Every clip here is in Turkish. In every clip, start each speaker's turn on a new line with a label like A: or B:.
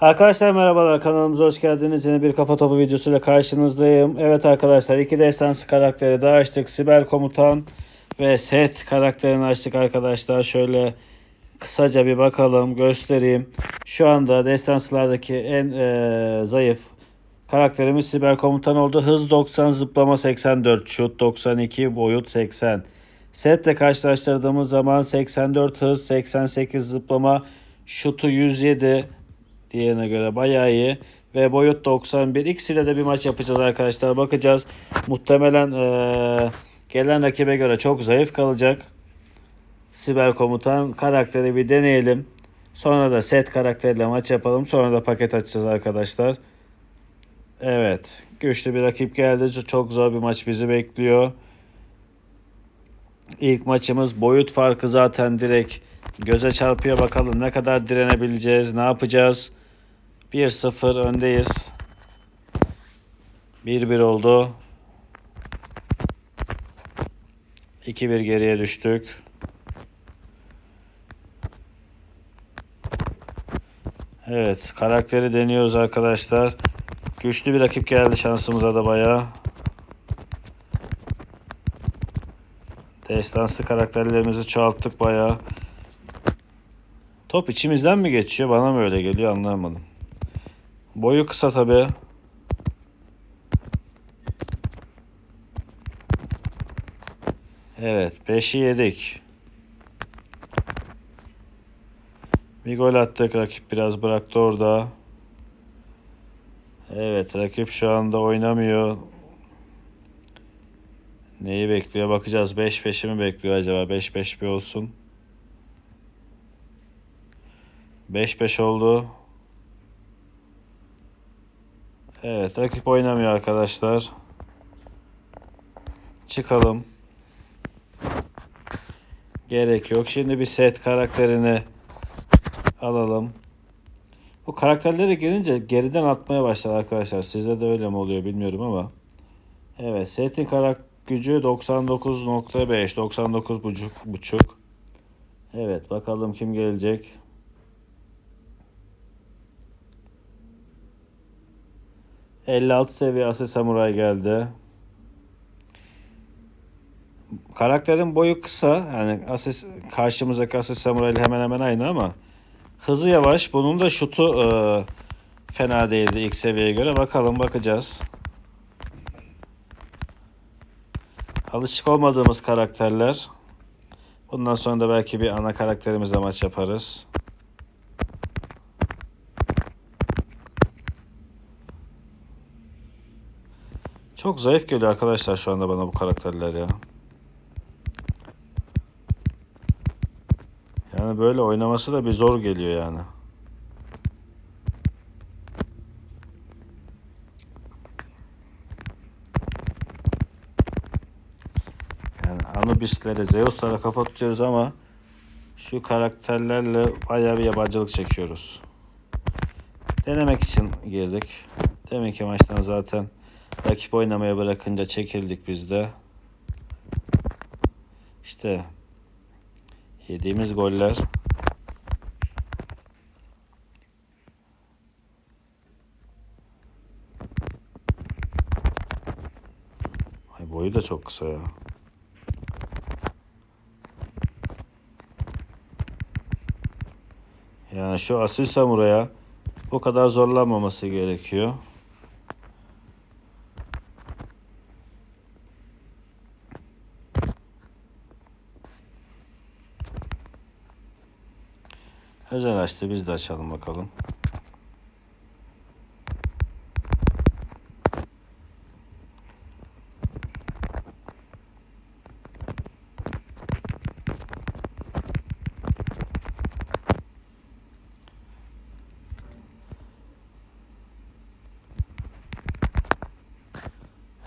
A: Arkadaşlar merhabalar kanalımıza hoş geldiniz. Yeni bir kafa topu videosuyla karşınızdayım. Evet arkadaşlar iki destansı karakteri daha açtık. Siber komutan ve set karakterini açtık arkadaşlar. Şöyle kısaca bir bakalım göstereyim. Şu anda destansılardaki en eee, zayıf karakterimiz siber komutan oldu. Hız 90, zıplama 84, şut 92, boyut 80. Setle karşılaştırdığımız zaman 84 hız, 88 zıplama, şutu 107 diğerine göre bayağı iyi. Ve boyut 91. İkisiyle de bir maç yapacağız arkadaşlar. Bakacağız. Muhtemelen eee, gelen rakibe göre çok zayıf kalacak. Siber komutan karakteri bir deneyelim. Sonra da set karakteriyle maç yapalım. Sonra da paket açacağız arkadaşlar. Evet. Güçlü bir rakip geldi. Çok zor bir maç bizi bekliyor. İlk maçımız boyut farkı zaten direkt göze çarpıyor. Bakalım ne kadar direnebileceğiz, ne yapacağız. 1-0 öndeyiz. 1-1 oldu. 2-1 geriye düştük. Evet, karakteri deniyoruz arkadaşlar. Güçlü bir rakip geldi şansımıza da bayağı. Destansı karakterlerimizi çoğalttık bayağı. Top içimizden mi geçiyor? Bana mı öyle geliyor anlamadım. Boyu kısa tabi. Evet 5'i yedik. Bir gol attık rakip biraz bıraktı orada. Evet rakip şu anda oynamıyor. Neyi bekliyor bakacağız. 5 5'i mi bekliyor acaba? 5 5 bir olsun. 5 5 oldu. Evet rakip oynamıyor arkadaşlar. Çıkalım. Gerek yok. Şimdi bir set karakterini alalım. Bu karakterlere girince geriden atmaya başlar arkadaşlar. Sizde de öyle mi oluyor bilmiyorum ama. Evet setin karak gücü 99.5 99 buçuk buçuk. Evet bakalım kim gelecek. ...56 seviye Asil Samuray geldi. Karakterin boyu kısa. Yani Asis, karşımızdaki Asil Samuray ile hemen hemen aynı ama... ...hızı yavaş. Bunun da şutu... e, ...fena değildi ilk seviyeye göre. Bakalım bakacağız. Alışık olmadığımız karakterler. Bundan sonra da belki bir ana karakterimizle maç yaparız. Çok zayıf geliyor arkadaşlar şu anda bana bu karakterler ya. Yani böyle oynaması da bir zor geliyor yani. Yani Anubis'lere, Zeus'lara kafa tutuyoruz ama şu karakterlerle bayağı bir yabancılık çekiyoruz. Denemek için girdik. Demek ki maçtan zaten rakip oynamaya bırakınca çekildik biz de. İşte yediğimiz goller Ay boyu da çok kısa ya. Yani şu asil samuraya bu kadar zorlanmaması gerekiyor. Özel açtı biz de açalım bakalım.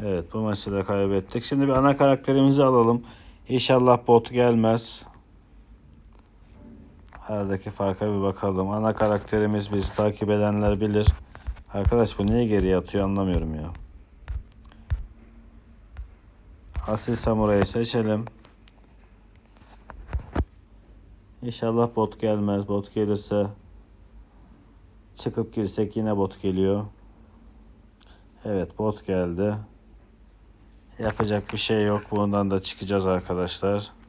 A: Evet bu maçı da kaybettik. Şimdi bir ana karakterimizi alalım. İnşallah bot gelmez. Aradaki farka bir bakalım. Ana karakterimiz bizi takip edenler bilir. Arkadaş bu niye geriye atıyor anlamıyorum ya. Asil Samuray'ı seçelim. İnşallah bot gelmez. Bot gelirse Çıkıp girsek yine bot geliyor. Evet bot geldi. Yapacak bir şey yok. Bundan da çıkacağız arkadaşlar.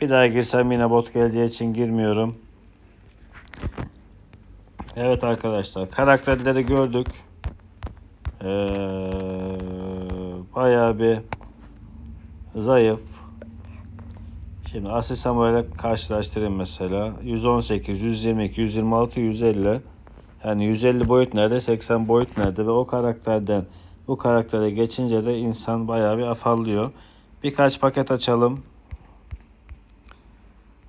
A: Bir daha girsem yine bot geldiği için girmiyorum. Evet arkadaşlar karakterleri gördük. Ee, bayağı bir zayıf. Şimdi Asil Samuel'e karşılaştırayım mesela. 118, 122, 126, 150. Yani 150 boyut nerede, 80 boyut nerede ve o karakterden bu karaktere geçince de insan bayağı bir afallıyor. Birkaç paket açalım.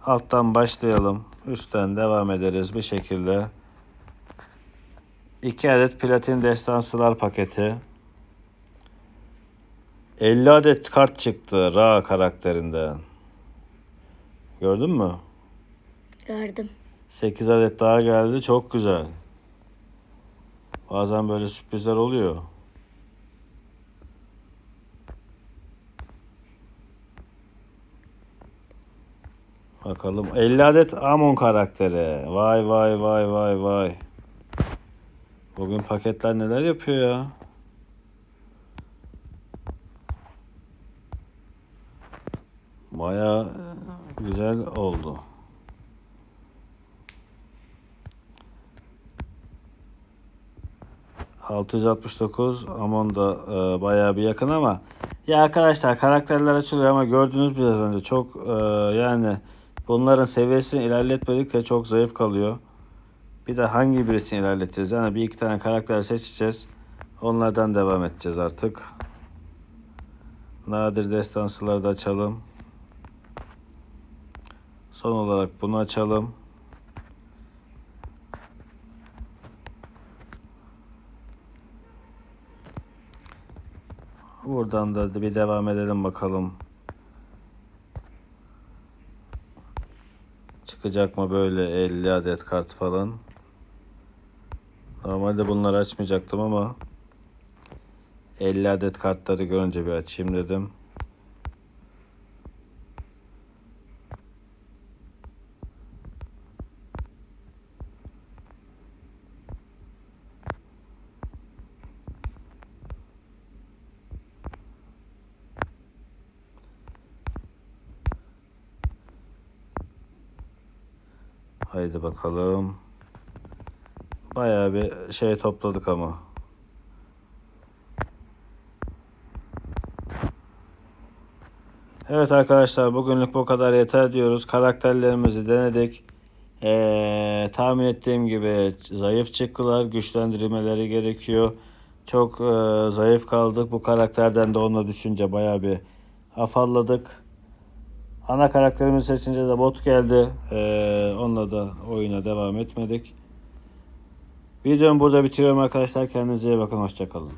A: Alttan başlayalım. Üstten devam ederiz bir şekilde. 2 adet platin destansılar paketi. 50 adet kart çıktı Ra karakterinden. Gördün mü?
B: Gördüm.
A: 8 adet daha geldi. Çok güzel. Bazen böyle sürprizler oluyor. Bakalım 50 adet Amon karakteri. Vay vay vay vay vay. Bugün paketler neler yapıyor ya? Baya güzel oldu. ...669 Amon da e, bayağı bir yakın ama... ...ya arkadaşlar karakterler açılıyor ama gördünüz biraz önce çok e, yani... ...bunların seviyesini ilerletmedikçe çok zayıf kalıyor. Bir de hangi birisini ilerleteceğiz? Yani bir iki tane karakter seçeceğiz. Onlardan devam edeceğiz artık. Nadir destansıları da açalım. Son olarak bunu açalım. Buradan da bir devam edelim bakalım. Çıkacak mı böyle 50 adet kart falan. Normalde bunları açmayacaktım ama 50 adet kartları görünce bir açayım dedim. Haydi bakalım. Bayağı bir şey topladık ama. Evet arkadaşlar bugünlük bu kadar yeter diyoruz. Karakterlerimizi denedik. Ee, tahmin ettiğim gibi zayıf çıktılar. Güçlendirmeleri gerekiyor. Çok e, zayıf kaldık. Bu karakterden de onunla düşünce bayağı bir afalladık. Ana karakterimizi seçince de bot geldi. Ee, onunla da oyuna devam etmedik. Videomu burada bitiriyorum arkadaşlar. Kendinize iyi bakın. Hoşçakalın.